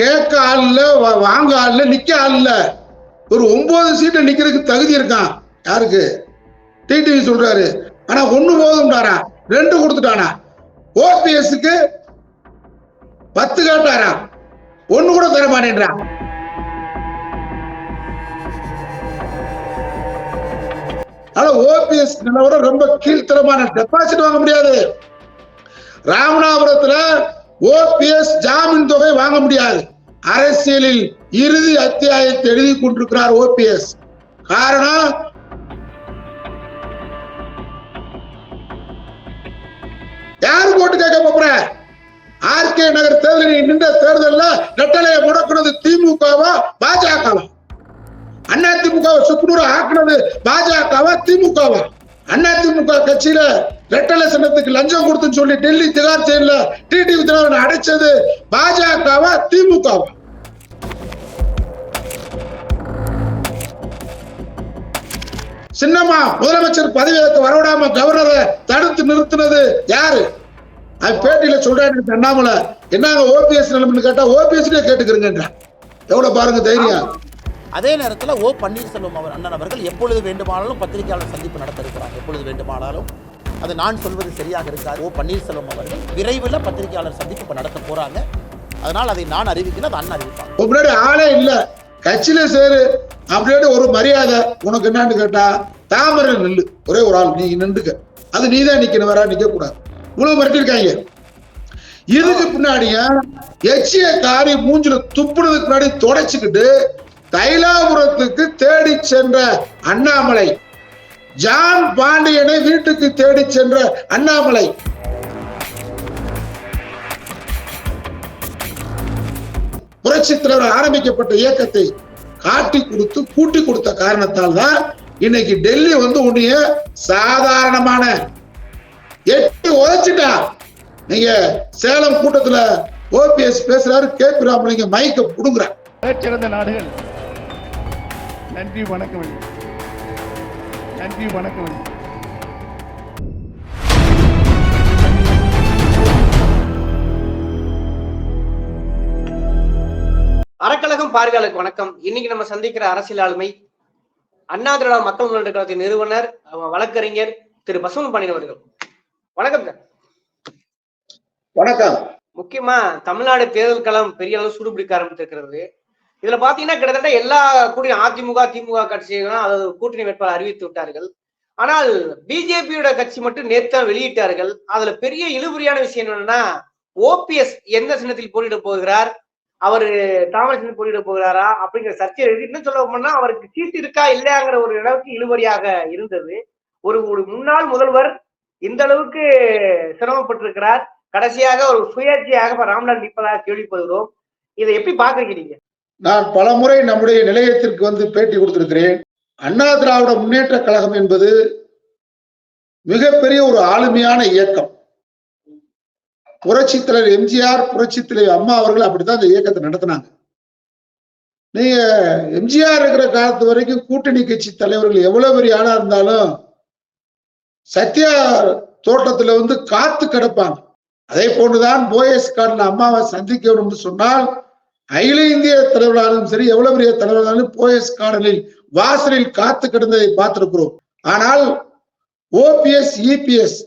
கேட்க ஆள் இல்ல வாங்க ஆள்ல நிக்க ஆள் இல்ல. ஒரு ஒன்பது சீட்டு நிக்கிறதுக்கு தகுதி இருக்கான். யாருக்கு? டிடிவி சொல்றாரு. ஆனா ஒண்ணு போதும்டாரா? ரெண்டு கொடுத்துட்டானா? ஓபிஎஸ்க்கு பத்து கேட்டாரா? ஒண்ணு கூட தர மாட்டேன்றான் ஆனா ஓபிஎஸ் நிலவரம் ரொம்ப கீழ்த்தரமான டெபாசிட் வாங்க முடியாது. ராமநாதபுரத்துல ஓபிஎஸ் ஜாமீன் தொகை வாங்க முடியாது. அரசியலில் இறுதி அத்தியாயத்தை எழுதி கொண்டிருக்கிறார் ஓபிஎஸ் காரணம்? யாரு போட்டு கேட்க போற? ஆர்கே நகர் தேர்தலில் நின்ற தேர்தலில் நெட்டலையை முடக்கினது திமுகவா பாஜகவா? அண்ணா திமுக சுக்குநூறு ஆக்குனது பாஜகவா திமுகவா? அண்ணா திமுக கட்சியில ரெட்டலை சின்னத்துக்கு லஞ்சம் கொடுத்துன்னு சொல்லி டெல்லி திகார் செயல டிடிவி தினகரன் அடைச்சது பாஜகவா திமுகவா? சின்னம்மா முதலமைச்சர் பதவியேற்க வரவிடாம கவர்னரை தடுத்து நிறுத்தினது யாரு? அது பேட்டியில சொல்றாரு அண்ணாமலை என்னங்க ஓபிஎஸ் நிலைமைன்னு கேட்டா ஓபிஎஸ் கேட்டுக்கிறீங்க எவ்வளவு பாருங்க தைரியம். அதே நேரத்தில் ஓ பன்னீர்செல்வம் அவர் அண்ணன் அவர்கள் எப்பொழுது வேண்டுமானாலும் பத்திரிகையாளர் சந்திப்பு நடத்த இருக்கிறார் எப்பொழுது வேண்டுமானாலும் அது நான் சொல்வது சரியாக இருக்காது. ஓ பன்னீர்செல்வம் அவர்கள் விரைவில் பத்திரிகையாளர் சந்திப்பு இப்போ நடத்த போறாங்க. அதனால் அதை நான் அறிவிக்கிறேன் அது அண்ணன் அறிவிப்பாங்க முன்னாடி ஆளே இல்லை. கட்சியில சேரு. அப்படின்னு ஒரு மரியாதை உனக்கு என்னன்னு கேட்டா தாமரை நெல்லு. ஒரே ஒரு ஆள் நீ நின்றுக்க. அது நீதான் நிக்கணும் வேற நிக்க கூடாது இவ்வளவு மிரட்டிருக்காங்க இதுக்கு பின்னாடியும் எச்சிய காரி மூஞ்சில துப்புனதுக்கு முன்னாடி தொடச்சுக்கிட்டு தைலாபுரத்துக்கு தேடி சென்ற அண்ணாமலை. ஜான் பாண்டியனை வீட்டுக்கு தேடி சென்ற அண்ணாமலை. புரட்சி தலைவர் ஆரம்பிக்கப்பட்ட இயக்கத்தை காட்டி கொடுத்து கூட்டி கொடுத்த காரணத்தால் தான் இன்னைக்கு டெல்லி வந்து உன்னைய சாதாரணமான எட்டி உதச்சிட்டா. நீங்க சேலம் கூட்டத்துல ஓபிஎஸ் பேசுறாரு கேபி ராமலிங்க மைக்க புடுங்குற சிறந்த நாடுகள். நன்றி வணக்கம். நன்றி வணக்கம். அறக்கழகம் பார்வையாளருக்கு வணக்கம். இன்னைக்கு நம்ம சந்திக்கிற அரசியல் ஆளுமை அண்ணா திராவிட மக்கள் முன்னேற்ற கழகத்தின் நிறுவனர் வழக்கறிஞர் திரு பசுமன் பாண்டியன் அவர்கள். வணக்கம் சார். வணக்கம். முக்கியமா தமிழ்நாடு தேர்தல் களம் பெரிய அளவு சூடுபிடிக்க ஆரம்பித்திருக்கிறது. இதுல பாத்தீங்கன்னா கிட்டத்தட்ட எல்லா கூடிய அதிமுக திமுக கட்சிகளும் அதாவது கூட்டணி வேட்பாளர் அறிவித்து விட்டார்கள். ஆனால் பிஜேபியோட கட்சி மட்டும் நேற்று வெளியிட்டார்கள். அதுல பெரிய இழுபறியான விஷயம் என்னன்னா ஓபிஎஸ் எந்த சின்னத்தில் போட்டியிட போகிறார்? அவர் தாமரை சின்னம் போட்டியிட போகிறாரா? அப்படிங்கிற சர்ச்சை என்ன இன்னும் சொல்ல போனா அவருக்கு சீட்டு இருக்கா இல்லையாங்கிற ஒரு அளவுக்கு இழுபறியாக இருந்தது. ஒரு ஒரு முன்னாள் முதல்வர் இந்த அளவுக்கு சிரமப்பட்டிருக்கிறார். கடைசியாக ஒரு சுயேட்சையாக ராம்நாத் நிற்பதாக கேள்விப்படுகிறோம். இதை எப்படி பாக்குறீங்க நீங்க? நான் பலமுறை நம்முடைய நிலையத்திற்கு வந்து பேட்டி கொடுத்திருக்கிறேன். அண்ணா திராவிட முன்னேற்ற கழகம் என்பது மிகப்பெரிய ஒரு ஆளுமையான இயக்கம். புரட்சித் தலைவர் எம்ஜிஆர் புரட்சித் தலைவர் அம்மா அவர்கள் அப்படித்தான் இந்த இயக்கத்தை நடத்தினாங்க. நீங்க எம்ஜிஆர் இருக்கிற காலத்து வரைக்கும் கூட்டணி கட்சி தலைவர்கள் எவ்வளவு பெரிய ஆளா இருந்தாலும் சத்யா தோட்டத்துல வந்து காத்து கிடப்பாங்க. அதே போன்றுதான் போயஸ் கார்டில் அம்மாவை சந்திக்கணும்னு சொன்னால் அகில இந்திய தலைவர்களாலும் சரி எவ்வளவு பெரிய தலைவர்களாலும் போயஸ் கார்டனில் வாசலில் காத்து கிடந்ததை பார்த்திருக்கிறோம். ஆனால் ஓபிஎஸ் இபிஎஸ்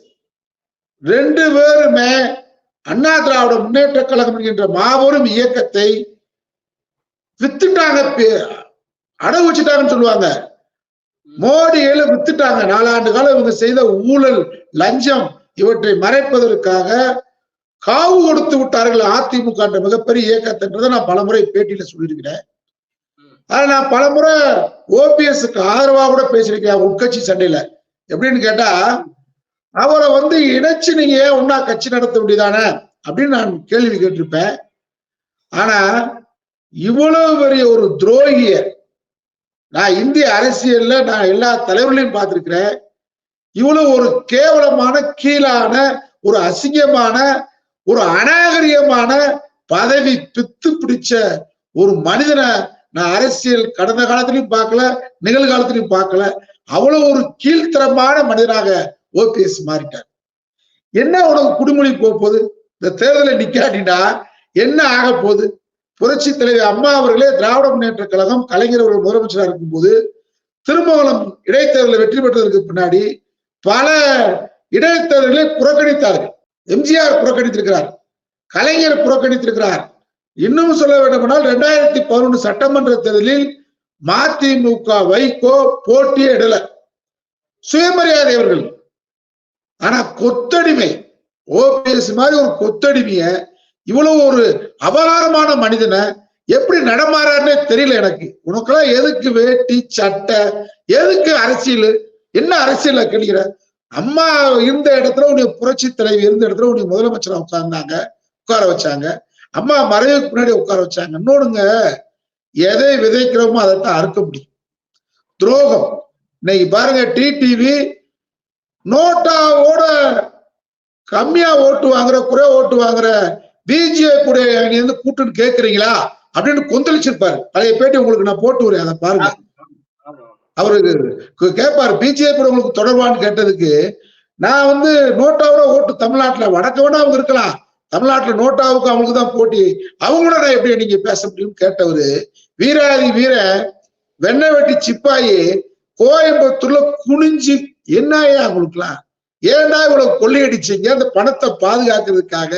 ரெண்டு பேருமே அண்ணா திராவிட முன்னேற்ற கழகம் என்கின்ற மாபெரும் இயக்கத்தை வித்துட்டாங்க பே- வச்சுட்டாங்கன்னு சொல்லுவாங்க. மோடியில வித்துட்டாங்க. நாலாண்டு காலம் இவங்க செய்த ஊழல் லஞ்சம் இவற்றை மறைப்பதற்காக காவு கொடுத்து விட்டார்கள் அதிமுக என்ற மிகப்பெரிய இயக்கத்தின்றதை நான் பலமுறை பேட்டியில சொல்லியிருக்கிறேன். ஆனா நான் பலமுறை ஓபிஎஸ்க்கு ஆதரவா கூட பேசியிருக்கேன் உட்கட்சி சண்டையில. எப்படின்னு கேட்டா அவரை வந்து இணைச்சு நீங்க ஏன் ஒன்னா கட்சி நடத்த வேண்டியதானே அப்படின்னு நான் கேள்வி கேட்டிருப்பேன். ஆனா இவ்வளவு பெரிய ஒரு துரோகிய நான் இந்திய அரசியல்ல நான் எல்லா தலைவர்களையும் பார்த்திருக்கிறேன். இவ்வளவு ஒரு கேவலமான கீழான ஒரு அசிங்கமான ஒரு அநாகரியமான பதவி பித்து பிடிச்ச ஒரு மனிதனை நான் அரசியல் கடந்த காலத்திலையும் பார்க்கல நிகழ்காலத்திலையும் பார்க்கல. அவ்வளவு ஒரு கீழ்த்தரமான மனிதனாக ஓபிஎஸ் மாறிட்டார். என்ன உனக்கு குடிமொழி போக போகுது? இந்த தேர்தலில் நிக்காட்டினா என்ன ஆக போகுது? புரட்சி தலைவர் அம்மா அவர்களே திராவிட முன்னேற்ற கழகம் கலைஞர் அவர்கள் முதலமைச்சராக இருக்கும்போது திருமங்கலம் இடைத்தேர்தலில் வெற்றி பெற்றதற்கு பின்னாடி பல இடைத்தேர்தல்களை புறக்கணித்தார்கள். எம்ஜிஆர் புறக்கணித்திருக்கிறார் கலைஞர் புறக்கணித்திருக்கிறார். இன்னும் சொல்ல வேண்டுமானால் இரண்டாயிரத்தி பதினொன்று சட்டமன்ற தேர்தலில் மதிமுக வைகோ போட்டியே இடல சுயமரியாதை அவர்கள். ஆனா கொத்தடிமை ஓபிஎஸ் மாதிரி ஒரு கொத்தடிமைய இவ்வளவு ஒரு அபகாரமான மனிதனை எப்படி நடமாறாருன்னே தெரியல எனக்கு. உனக்கெல்லாம் எதுக்கு வேட்டி சட்டை எதுக்கு அரசியல்? என்ன அரசியல கேட்கிற அம்மா இருந்த இடத்துல உன்னை புரட்சி தலைவி இருந்த இடத்துல உன்னை முதலமைச்சரா உட்கார்ந்தாங்க உட்கார வச்சாங்க. அம்மா மறைவுக்கு முன்னாடி உட்கார வச்சாங்க. இன்னொன்னுங்க எதை விதைக்கிறோமோ அதைத்தான் அறுக்க முடியும். துரோகம். இன்னைக்கு பாருங்க டிடிவி நோட்டாவோட கம்மியா ஓட்டு வாங்குற குறை ஓட்டு வாங்குற பிஜே கூட நீ கூட்டுன்னு கேக்குறீங்களா? அப்படின்னு கொந்தளிச்சிருப்பாரு. பழைய பேட்டி உங்களுக்கு நான் போட்டு வரேன் அதை பாருங்க. அவரு கேட்பாரு பிஜேபி உங்களுக்கு தொடர்பான்னு கேட்டதுக்கு நான் வந்து நோட்டாவோட ஓட்டு தமிழ்நாட்டுல வடக்க வேணா அவங்க இருக்கலாம். தமிழ்நாட்டுல நோட்டாவுக்கு அவங்களுக்கு தான் போட்டி. அவங்களோட நான் எப்படி நீங்க பேச முடியும்னு கேட்டவரு வீராதி வீர வெண்ணெய் வெட்டி சிப்பாயி கோயம்புத்தூர்ல குனிஞ்சு என்னையா அவங்களுக்குலாம் ஏன்டா இவ்வளவு கொள்ளையடிச்சீங்க? அந்த பணத்தை பாதுகாக்கிறதுக்காக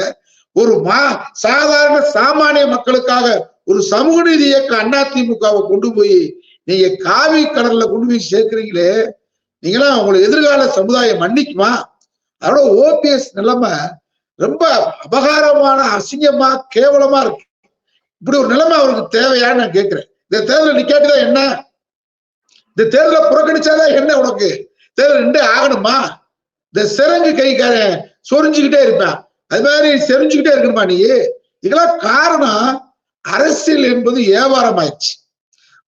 ஒரு மா சாதாரண சாமானிய மக்களுக்காக ஒரு சமூக நீதி இயக்க அதிமுகவை கொண்டு போய் நீங்க காவி கடல்ல கொண்டு போய் சேர்க்கிறீங்களே நீங்களாம் உங்களுக்கு எதிர்கால சமுதாயம் மன்னிக்குமா? அதோட ஓபிஎஸ் நிலைமை ரொம்ப அபகாரமான அசிங்கமா கேவலமா இருக்கு. இப்படி ஒரு நிலைமை அவருக்கு தேவையான்னு நான் கேட்கிறேன். இந்த தேர்தலை நீ கேட்டுதான் என்ன? இந்த தேர்தலை புறக்கணிச்சாதான் என்ன உனக்கு? தேர்தல் ரெண்டே ஆகணுமா? இந்த சிறங்கு கைக்காரன் சொரிஞ்சுக்கிட்டே இருப்பேன். அது மாதிரி செரிஞ்சுக்கிட்டே இருக்கணுமா நீ? இதெல்லாம் காரணம் அரசியல் என்பது வியாபாரம் ஆயிடுச்சு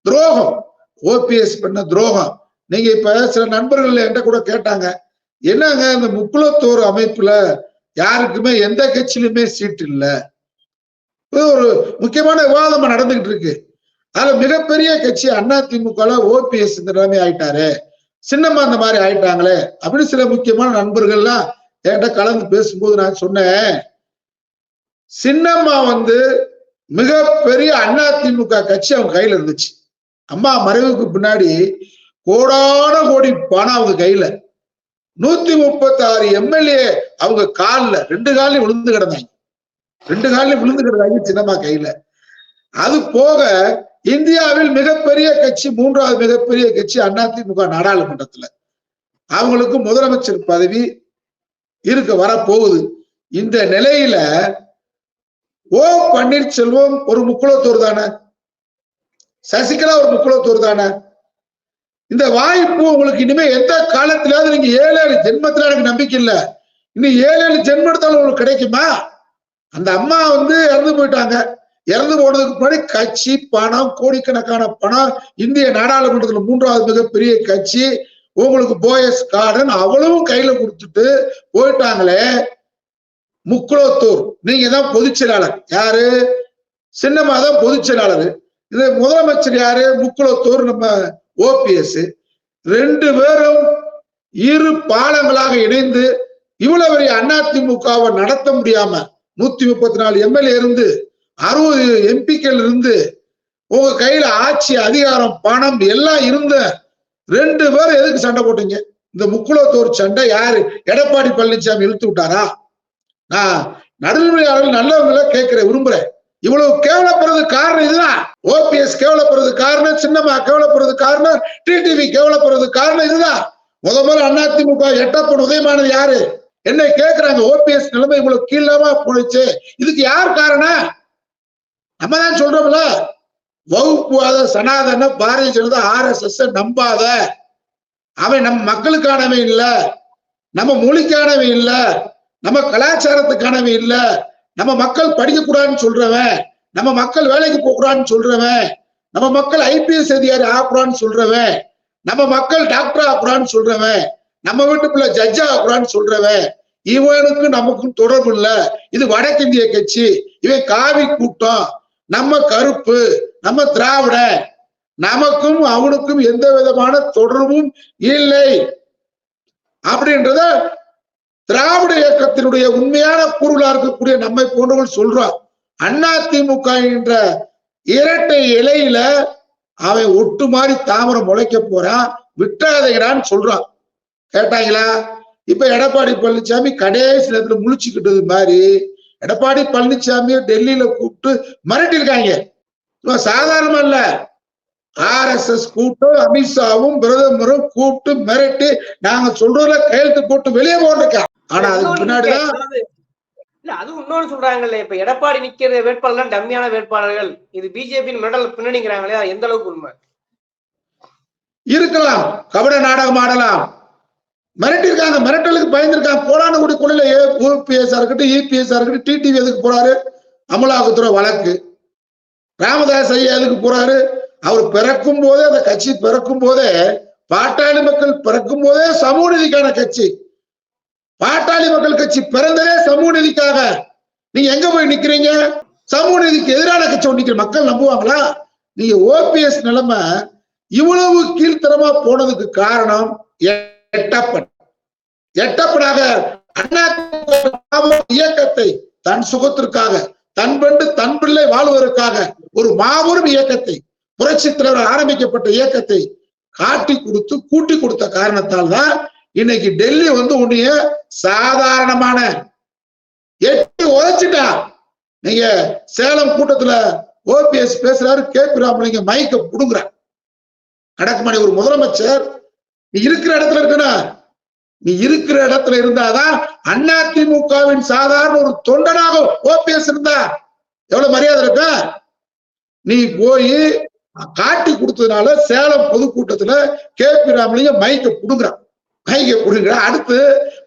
துரோகம். ஓபிஎஸ் பண்ண துரோகம். நீங்க இப்ப சில நண்பர்கள் என்கிட்ட கூட கேட்டாங்க என்னங்க இந்த முக்குலத்தோர் அமைப்புல யாருக்குமே எந்த கட்சியிலுமே சீட் இல்லை? ஒரு முக்கியமான விவாதம் நடந்துகிட்டு இருக்கு. அதுல மிகப்பெரிய கட்சி அதிமுக ஓபிஎஸ் இந்த நிலைமை ஆயிட்டாரு. சின்னம்மா இந்த மாதிரி ஆயிட்டாங்களே அப்படின்னு சில முக்கியமான நண்பர்கள்லாம் என்கிட்ட கலந்து பேசும்போது நான் சொன்னேன் சின்னம்மா வந்து மிகப்பெரிய அதிமுக கட்சி அவங்க கையில இருந்துச்சு. அம்மா மறைவுக்கு பின்னாடி கோடான கோடி பணம் அவங்க கையில. நூத்தி முப்பத்தி ஆறு எம்எல்ஏ அவங்க காலில் ரெண்டு காலையும் விழுந்து கிடந்தாங்க. ரெண்டு காலையும் விழுந்து கிடந்தாங்க சின்னம்மா கையில. அது போக இந்தியாவில் மிகப்பெரிய கட்சி மூன்றாவது மிகப்பெரிய கட்சி அதிமுக நாடாளுமன்றத்துல. அவங்களுக்கு முதலமைச்சர் பதவி இருக்க வரப்போகுது. இந்த நிலையில ஓ பன்னீர்செல்வம் ஒரு முக்குளத்தூர் தானே? சசிகலா ஒரு முக்குளத்தூர் தானே? இந்த வாய்ப்பு உங்களுக்கு இனிமே எந்த காலத்திலாவது நீங்க ஏழு ஏழு ஜென்மத்துல எனக்கு நம்பிக்கை இல்லை. இன்னும் ஏழு ஏழு ஜென்மம் எடுத்தாலும் உங்களுக்கு கிடைக்குமா? அந்த அம்மா வந்து இறந்து போயிட்டாங்க. இறந்து போனதுக்கு முன்னாடி கட்சி பணம் கோடிக்கணக்கான பணம் இந்திய நாடாளுமன்றத்துல மூன்றாவது மிகப்பெரிய கட்சி உங்களுக்கு போயஸ் கார்டன் அவ்வளவும் கையில கொடுத்துட்டு போயிட்டாங்களே. முக்குளத்தூர். நீங்க தான் பொதுச் செயலாளர். யாரு? சின்னம்மா தான் பொதுச் செயலாளர். இது முதலமைச்சர் யாரு? முக்குளத்தூர் நம்ம ஓபிஎஸ் ரெண்டு பேரும் இரு பாலங்களாக இணைந்து இவ்வளவு பெரிய அதிமுகவை நடத்த முடியாம நூத்தி முப்பத்தி நாலு எம்எல்ஏ இருந்து அறுபது எம்பிக்கள் இருந்து உங்க கையில ஆட்சி அதிகாரம் பணம் எல்லாம் இருந்த ரெண்டு பேரும் எதுக்கு சண்டை போட்டீங்க? இந்த முக்குளத்தோர் சண்டை யாரு? எடப்பாடி பழனிசாமி இழுத்து விட்டாரா? நான் நடுநிலையாளர்கள் நல்லவங்களை கேட்கிறேன் விரும்புறேன். இவ்வளவு கேவலப்படுறது காரணம் இதுதான். ஓபிஎஸ் கேவலப்படுறது காரணம் சின்னம்மா கேவலப்படுறது காரணம் டிடிவி கேவலப்படுறது காரணம் இதுதான். முத அண்ணா அதிமுக எட்டப்பன் உதயமானது யாரு? என்னை கேட்கிறாங்க ஓபிஎஸ் நிலைமை இவ்வளவு கீழமா போயிடுச்சு. இதுக்கு யார் காரணம்? நம்ம தான் சொல்றோம்ல வகுப்புவாத சனாதன Bharatiya Janata R S S நம்பாத. அவன் நம் மக்களுக்கானவன் இல்லை. நம்ம மொழிக்கானவன் இல்லை. நம்ம கலாச்சாரத்துக்கானவன் இல்லை. நம்ம மக்கள் படிக்கக்கூடாதுன்னு சொல்றவன் நம்ம மக்கள் வேலைக்கு போகக்கூடாதுன்னு சொல்றவன் நம்ம மக்கள் ஐபிஎஸ் அதிகாரி ஆகக்கூடாதுன்னு சொல்றவன் நம்ம மக்கள் டாக்டர் ஆகக்கூடாதுன்னு சொல்றவன் நம்ம வீட்டுக்குள்ள ஜட்ஜ் ஆகக்கூடாதுன்னு சொல்றவன் இவனுக்கு நமக்கும் தொடர்பு இல்லை. இது வடக்கிந்திய கட்சி. இவன் காவி கூட்டம். நம்ம கருப்பு நம்ம திராவிட. நமக்கும் அவனுக்கும் எந்த விதமான தொடர்பும் இல்லை. அப்படின்றத திராவிட இயக்கத்தினுடைய உண்மையான பொருளா இருக்கக்கூடிய நம்மை போன்றவர்கள் சொல்றார் அண்ணா திமுக என்ற இரட்டை இலையில அவன் ஒட்டு மாறி தாமரை முளைக்க போறான் விட்டாதைகிறான்னு சொல்றான் கேட்டாங்களா? இப்ப எடப்பாடி பழனிசாமி கடைசி நேரத்துல முழிச்சுக்கிட்டது மாதிரி எடப்பாடி பழனிசாமிய டெல்லியில கூப்பிட்டு மிரட்டிருக்காங்க இவன் சாதாரணமா இல்ல. ஆர் எஸ் எஸ் கூட்டம் அமித்ஷாவும் பிரதமரும் கூப்பிட்டு மிரட்டி நாங்க சொல்றதுல கையெழுத்து போட்டு வெளியே போட்டிருக்கா. ஆனா அதுக்கு பின்னாடிதான் இல்ல அது இன்னொன்னு சொல்றாங்கல்ல இப்ப எடப்பாடி நிக்கிற வேட்பாளர்கள் டம்மியான வேட்பாளர்கள். இது பிஜேபி மெடல் பின்னணிங்கிறாங்களே எந்த அளவுக்கு உண்மை? இருக்கலாம். கபட நாடகம் ஆடலாம். மிரட்டிருக்காங்க மிரட்டலுக்கு பயந்துருக்காங்க. கூட கொள்ளையில ஓபிஎஸ் இருக்கட்டும் இபிஎஸ் இருக்கட்டும் டிடிவி எதுக்கு போறாரு? அமலாக்கத்துறை வழக்கு. ராமதாஸ் ஐயா எதுக்கு போறாரு? அவர் பிறக்கும் போதே அந்த கட்சி பிறக்கும் போதே பாட்டாளி மக்கள் பிறக்கும் போதே சமூக நீதிக்கான கட்சி. பாட்டாளி மக்கள் கட்சி பிறந்ததே சமூக நீதிக்காக. நீங்க எங்க போய் நிக்கிறீங்க? சமூக நீதிக்கு எதிரான கட்சி நிக்கிற மக்கள் நம்புவாங்களா? நீங்க ஓபிஎஸ் நிலைமை இவ்வளவு கீழ்த்தரமா போனதுக்கு காரணம் எட்டப்பன். எட்டப்பனாக அண்ணா இயக்கத்தை தன் சுகத்திற்காக தன் பெண்டு தன் பிள்ளை வாழ்வதற்காக ஒரு மாபெரும் இயக்கத்தை புரட்சி தலைவர் ஆரம்பிக்கப்பட்ட இயக்கத்தை காட்டி கொடுத்து கூட்டி கொடுத்த காரணத்தால் தான் இன்னைக்கு டெல்லி வந்து உன்னைய சாதாரணமான எட்டி உதைச்சிட்டா. நீங்க சேலம் கூட்டத்துல ஓபிஎஸ் பேசுறாரு கே. பி ராமலிங்க மைக்க புடுங்குற. கடக்குமணி ஒரு முதலமைச்சர். நீ இருக்கிற இடத்துல இருக்கணும். நீ இருக்கிற இடத்துல இருந்தாதான் அண்ணா திமுகவின் சாதாரண ஒரு தொண்டனாக ஓபிஎஸ் இருந்தா. எவ்வளவு மரியாதை இருக்கா? நீ போய் காட்டி கொடுத்ததுனால சேலம் பொதுக்கூட்டத்துல கே. பி ராமலிங்க மைக்க புடுங்குறான் கைகை கொடுங்க. அடுத்து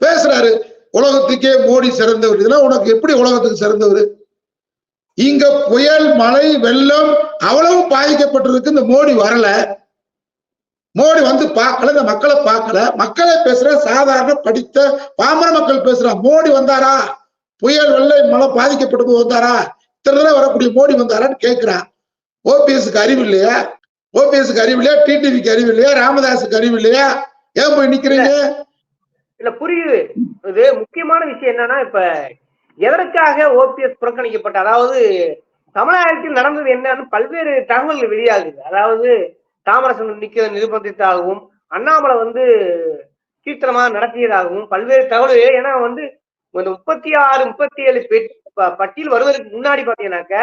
பேசுறாரு உலகத்துக்கே மோடி சிறந்தவர். இதெல்லாம் உனக்கு எப்படி உலகத்துக்கு சிறந்தவர்? இங்க புயல் மழை வெள்ளம் அவ்வளவு பாதிக்கப்பட்டிருக்கு. இந்த மோடி வரல. மோடி வந்து பார்க்கல இந்த மக்களை பார்க்கல. மக்களை பேசுற சாதாரண படித்த பாமர மக்கள் பேசுறா மோடி வந்தாரா? புயல் வெள்ளை மழை பாதிக்கப்பட்டு வந்தாரா? இத்தனை தடவை வரக்கூடிய மோடி வந்தாரான்னு கேட்கிறான் ஓபிஎஸ்க்கு அறிவு இல்லையா? ஓபிஎஸ்க்கு அறிவு இல்லையா? டிடிவிக்கு அறிவு இல்லையா? ராமதாஸுக்கு அறிவு இல்லையா? ஏன் போய் நிக்கிறீங்க? இல்ல புரியுது. இது முக்கியமான விஷயம் என்னன்னா இப்ப எதற்காக ஓபிஎஸ் புறக்கணிக்கப்பட்ட அதாவது தமிழகத்தில் நடந்தது என்னன்னு பல்வேறு தகவல்கள் வெளியாகுது. அதாவது தாமரசன் நிக்கிற நிர்பந்தித்தாகவும் அண்ணாமலை வந்து கீர்த்தனமாக நடத்தியதாகவும் பல்வேறு தகவல்கள். ஏன்னா வந்து இந்த முப்பத்தி ஆறு முப்பத்தி ஏழு பட்டியல் வருவதற்கு முன்னாடி பாத்தீங்கன்னாக்க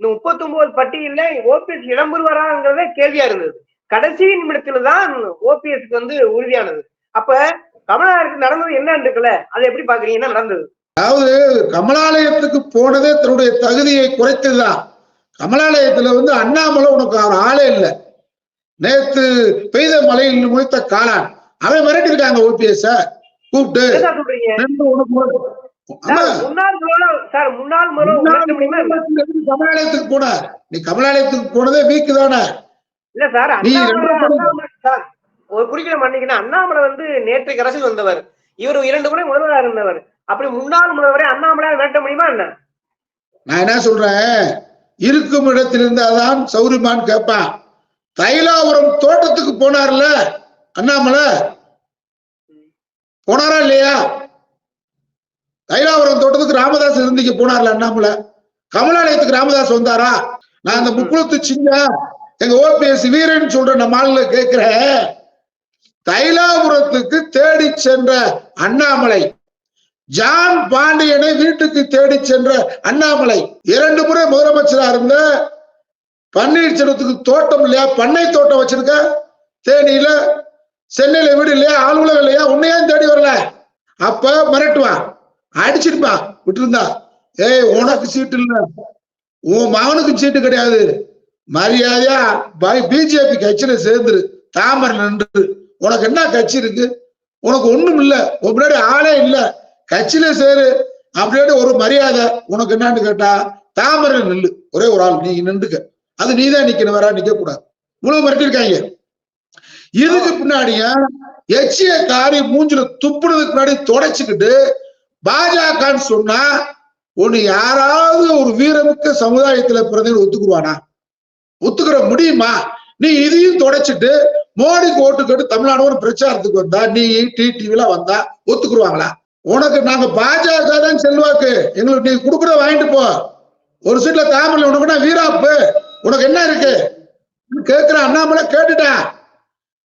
இந்த முப்பத்தி ஒன்பது பட்டியல்ல ஓபிஎஸ் இடம்பெறுவாராங்கிறதே கேள்வியா இருந்தது. கடைசி நிமிடத்துல தான் ஓபிஎஸ்க்கு வந்து உறுதியானது. அப்ப தமிழ்நாட்டுக்கு நடந்தது என்னன்னு இருக்குல்ல அதை எப்படி பாக்குறீங்க என்ன நடந்தது. அதாவது கமலாலயத்துக்கு போனதே தன்னுடைய தகுதியை குறைத்ததுதான் கமலாலயத்துல வந்து அண்ணாமலை உனக்கு அவர் ஆளே இல்லை. நேத்து பெய்த மழையில் முளைத்த காளான். அவன் மிரட்டிருக்காங்க ஓபிஎஸ் கூப்பிட்டு கமலாலயத்துக்கு போன நீ கமலாலயத்துக்கு போனதே வீக்கு தானே இல்ல சார் சார் ஒரு குறுக்கிட மன்னிக்கணும் அண்ணாமலை வந்து நேற்று அரசில் வந்தவர். இவர் இரண்டு முறை முதல்வராக இருந்தவர். அப்படி முன்னாள் முதல்வரை அண்ணாமலையால் விரட்ட முடியுமா என்ன? நான் என்ன சொல்றேன்? இருக்கும் இடத்தில் இருந்தாதான் சௌரிமான் கேட்பான். தைலாபுரம் தோட்டத்துக்கு போனார்ல அண்ணாமலை? போனாரா இல்லையா? தைலாபுரம் தோட்டத்துக்கு ராமதாஸ் இருந்திக்கு போனார்ல அண்ணாமலை. கமலாலயத்துக்கு ராமதாஸ் வந்தாரா? நான் அந்த முக்குளத்து சிங்கம் எங்க ஓபிஎஸ் வீரன் சொல்ற நம்ம ஆளுல கேட்கிற தைலாபுரத்துக்கு தேடி சென்ற அண்ணாமலை ஜான் பாண்டியனை வீட்டுக்கு தேடி சென்ற அண்ணாமலை இரண்டு முறை முதலமைச்சரா இருந்த பன்னீர்செல்வத்துக்கு தோட்டம் இல்லையா? பண்ணை தோட்டம் வச்சிருக்க? தேனியில. சென்னையில வீடு இல்லையா? ஆளுநர் இல்லையா? உன்னையே தேடி வரல. அப்ப மிரட்டுவான் அடிச்சிருப்பான் விட்டுருந்தா. ஏய் உனக்கு சீட்டு இல்ல. உன் மகனுக்கு சீட்டு கிடையாது. மரியாதையா பிஜேபி கட்சியில சேர்ந்துரு. தாமரை நின்று உனக்கு என்ன கட்சி இருக்கு? உனக்கு ஒண்ணும் இல்ல. உன் முன்னாடி ஆளே இல்ல. கட்சியில சேரு. அப்படின்னு ஒரு மரியாதை. உனக்கு என்னன்னு கேட்டா தாமரை நில்லு. ஒரே ஒரு ஆள். நீ நின்றுக்க. அது நீதான் நிக்கணும் வேற நிக்க கூடாது இவ்வளவு மிரட்டிருக்காங்க இதுக்கு பின்னாடியா எச்சிய காரி மூஞ்சில துப்புனதுக்கு முன்னாடி தொடச்சுக்கிட்டு பாஜகன்னு சொன்னா ஒண்ணு யாராவது ஒரு வீரமிக்க சமுதாயத்துல பிறந்தவங்க ஒத்துக்குருவானா? ஒத்துக்கிற முடியுமா? நீ இதையும் தொடச்சிட்டு மோடிக்கு ஓட்டு கேட்டு தமிழ்நாடு பிரச்சாரத்துக்கு வந்தா நீ டிடிவில வந்தா ஒத்துக்குருவாங்களா? உனக்கு நாங்க பாஜக தான் செல்வாக்கு. எங்களுக்கு நீ கொடுக்குற வாங்கிட்டு போ. ஒரு சீட்ல தாமரை உனக்குன்னா வீராப்பு? உனக்கு என்ன இருக்கு? கேட்கிற அண்ணாமலை கேட்டுட்டான்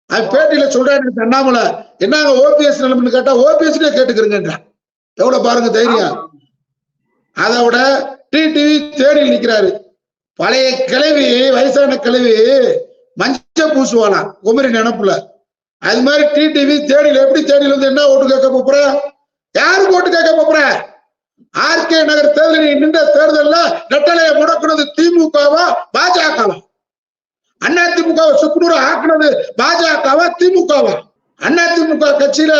அது பேட்டியில சொல்றாரு அண்ணாமலை. என்னங்க ஓபிஎஸ் நிலைமைன்னு கேட்டா ஓபிஎஸ்லயே கேட்டுக்கிறீங்கன்றான் எவ்வளவு பாருங்க தைரியம். அதை விட டிடிவி தேடியில் நிக்கிறாரு. பழைய கிழவி வயசான கிழவி மஞ்ச பூசுவாளாம் குமரி நினப்புல. அது மாதிரி டிடிவி தேடியில் எப்படி தேடியில் வந்து என்ன ஓட்டு கேட்க போற யாருக்கு ஓட்டு கேட்க போற ஆர்கே நகர் தேர்தலில் நின்ற தேர்தல்ல ரெட்டலையை முடக்குனது திமுகவா பாஜகவா? அண்ணா திமுகவை சுக்குநூறு ஆக்குனது பாஜகவா திமுகவா? அண்ணா திமுக கட்சியில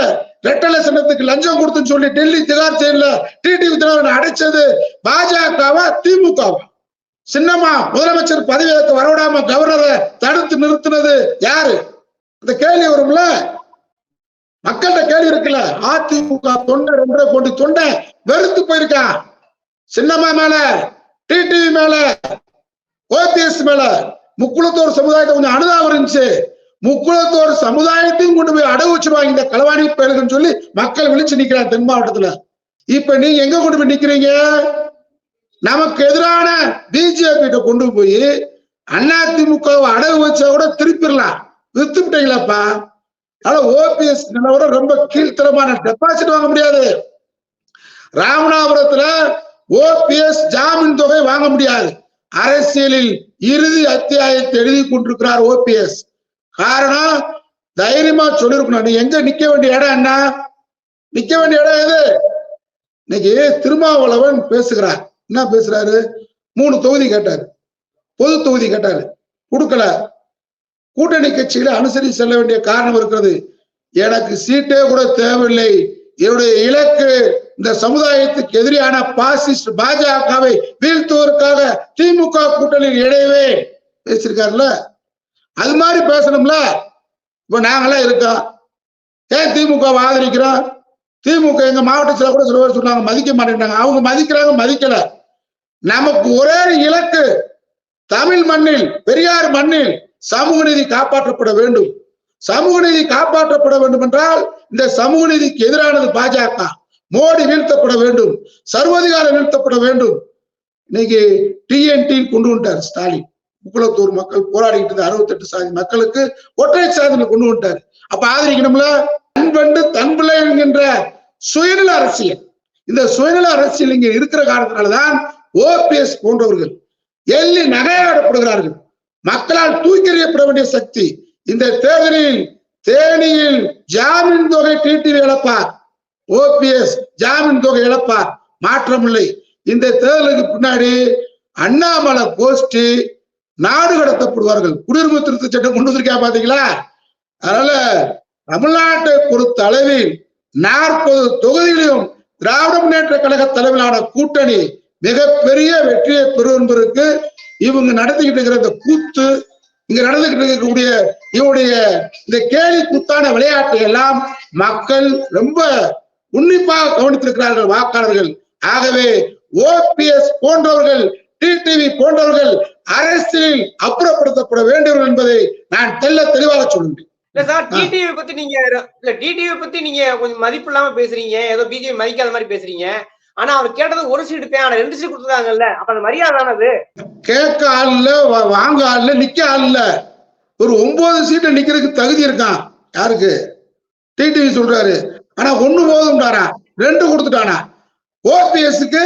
ரெட்டலை சின்னத்துக்கு லஞ்சம் கொடுத்துன்னு சொல்லி டெல்லி திகார் செயல்ல டிடிவி தினகரன் அடைச்சது பாஜகவா திமுகவா? சின்னம்மா முதலமைச்சர் பதவியேற்க வரவிடாம கவர்னரை தடுத்து நிறுத்தினது யாரு? இந்த கேள்வி வரும்ல? மக்கள்கிட்ட கேள்வி இருக்குல்ல? அதிமுக தொண்டர் என்ற கொண்டு தொண்டை வெறுத்து போயிருக்கான் சின்னம்மா மேல டிடிவி மேல ஓபிஎஸ் மேல முக்குளத்தோர் சமுதாயத்தை கொஞ்சம் அனுதாபம் இருந்துச்சு. முக்குளத்தோர் சமுதாயத்தையும் கொண்டு போய் அடகு வச்சிருவாங்க இந்த களவாணி பயலுக்குன்னு சொல்லி மக்கள் விழிச்சு நிக்கிறாங்க தென் மாவட்டத்துல. இப்ப நீங்க எங்க கொண்டு போய் நிக்கிறீங்க? நமக்கு எதிரான பிஜேபி கிட்ட கொண்டு போய் அதிமுக அடகு வச்சா கூட திருப்பிடலாம். வித்துட்டீங்களப்பா ஆனா ஓபிஎஸ் நிலவரம் ரொம்ப கீழ்த்தரமான டெபாசிட் வாங்க முடியாது. ராமநாதபுரத்துல ஓபிஎஸ் ஜாமீன் தொகை வாங்க முடியாது. அரசியலில் இறுதி அத்தியாயத்தை எழுதி கொண்டிருக்கிறார் ஓபிஎஸ் காரணம் தைரியமா சொல்லிருக்கணும். நீ எங்க நிக்க வேண்டிய இடம் என்ன? நிக்க வேண்டிய இடம் எது? இன்னைக்கு திருமாவளவன் பேசுகிறார். என்ன பேசுறாரு? மூணு தொகுதி கேட்டாரு. பொது தொகுதி கேட்டாரு. கொடுக்கல. கூட்டணி கட்சிகளை அனுசரித்து செல்ல வேண்டிய காரணம் இருக்கிறது. எனக்கு சீட்டே கூட தேவையில்லை. என்னுடைய இலக்கு இந்த சமுதாயத்துக்கு எதிரியான பாசிஸ்ட் பாஜகவை வீழ்த்துவதற்காக திமுக கூட்டணியில் இடையவே பேசியிருக்காருல்ல. அது மாதிரி பேசணும்ல. இப்ப நாங்களாம் இருக்கோம் ஏன் திமுக ஆதரிக்கிறோம்? திமுக எங்க மாவட்டத்தில் கூட சில பேர் சொன்னாங்க மதிக்க மாட்டேங்கிறாங்க அவங்க மதிக்கிறாங்க மதிக்கல. நமக்கு ஒரே இலக்கு தமிழ் மண்ணில் பெரியார் மண்ணில் சமூக நீதி காப்பாற்றப்பட வேண்டும். சமூக நீதி காப்பாற்றப்பட வேண்டும் என்றால் இந்த சமூக நீதிக்கு எதிரானது பாஜக. மோடி வீழ்த்தப்பட வேண்டும். சர்வதிகாரம் வீழ்த்தப்பட வேண்டும். இன்னைக்கு டிஎன்டி கொண்டு வந்துட்டார் ஸ்டாலின். முக்குளத்தூர் மக்கள் போராடிக்கிட்டு இருந்த அறுபத்தெட்டு சாதி மக்களுக்கு ஒற்றை சாதனை கொண்டு வந்துட்டார். அப்ப ஆதரிக்கணும்ல? தன்பண்டு தன்பிள்ளை என்கின்ற சுயநல அரசியல். இந்த சுயநல அரசியல் இங்க இருக்கிற காரணத்தினாலதான் ஓபிஎஸ் போன்றவர்கள் எள்ளி நகையாடப்படுகிறார்கள். மக்களால் தூக்கி எறியப்பட வேண்டிய சக்தி இந்த தேர்தலில் தேனியில் ஜாமீன் தொகை டிடிவி இழப்பார். ஓபிஎஸ் ஜாமீன் தொகை இழப்பார். மாற்றமில்லை. இந்த தேர்தலுக்கு பின்னாடி அண்ணாமலை கோஷ்டி நாடு கடத்தப்படுவார்கள். குடியுரிமை திருத்த சட்டம் கொண்டு வந்திருக்கா பாத்தீங்களா? அதனால தமிழ்நாட்டை பொறுத்த அளவில் நாற்பது தொகுதிகளிலும் திராவிட முன்னேற்ற கழக தலைமையிலான கூட்டணி மிகப்பெரிய வெற்றியை பெறும் என்பதற்கு இவங்க நடத்திக்கிட்டு இருக்கிற இந்த கூத்து இங்க நடந்துகிட்டு இருக்கக்கூடிய இவருடைய இந்த கேலி கூத்தான விளையாட்டை எல்லாம் மக்கள் ரொம்ப உன்னிப்பாக கவனித்திருக்கிறார்கள் வாக்காளர்கள். ஆகவே ஓபிஎஸ் போன்றவர்கள் டிடிவி போன்றவர்கள் அரசியலில் அப்புறப்படுத்தப்பட வேண்டும் என்பதை நான் தெல்ல தெளிவாக சொல்லுகிறேன். இல்ல சார் டிடிவி பத்தி நீங்க இல்ல டிடிவி பத்தி நீங்க கொஞ்சம் மதிப்பு இல்லாம பேசுறீங்க. ஏதோ பிஜேபி மதிக்காத மாதிரி பேசுறீங்க. ஆனா அவர் கேட்டது ஒரு சீட்டு தேவை ஆனா ரெண்டு சீட் கொடுத்துருக்காங்கல்ல. அப்ப அந்த மரியாதை தானது? கேட்க ஆள் இல்ல வாங்க ஆள் இல்ல நிக்க ஆள் இல்ல ஒரு ஒன்பது சீட்டு நிக்கிறதுக்கு தகுதி இருக்கான். யாருக்கு? டிடிவி சொல்றாரு. ஆனா ஒண்ணு போதும்டாரா? ரெண்டு கொடுத்துட்டானா? ஓபிஎஸ்க்கு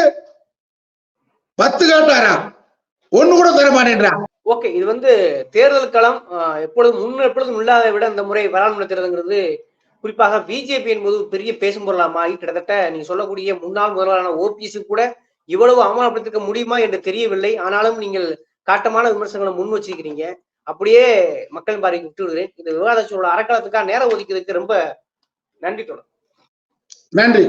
பத்து கேட்டாரா? ஒண்ணு கூட தர மாட்டேன்றான் ஓகே இது வந்து தேர்தல் களம் எப்பொழுதும் முன்ன எப்பொழுதும் இல்லாத விட இந்த முறை வேளாண்மை தேர்தல்ங்கிறது குறிப்பாக பிஜேபி என்பது ஒரு பெரிய பேசும் பொருளாமாகி கிட்டத்தட்ட நீங்க சொல்லக்கூடிய முன்னாள் முதல்வரான ஓபிஎஸ் கூட இவ்வளவு அவமானப்படுத்திருக்க முடியுமா என்று தெரியவில்லை. ஆனாலும் நீங்கள் காட்டமான விமர்சனங்களை முன் வச்சிருக்கிறீங்க. அப்படியே மக்கள் பார்வைக்கு விட்டு விடுகிறேன் இந்த விவாத சூழல் அறக்காலத்துக்காக நேரம் ஒதுக்கிறதுக்கு ரொம்ப நன்றி தொடர் நன்றி.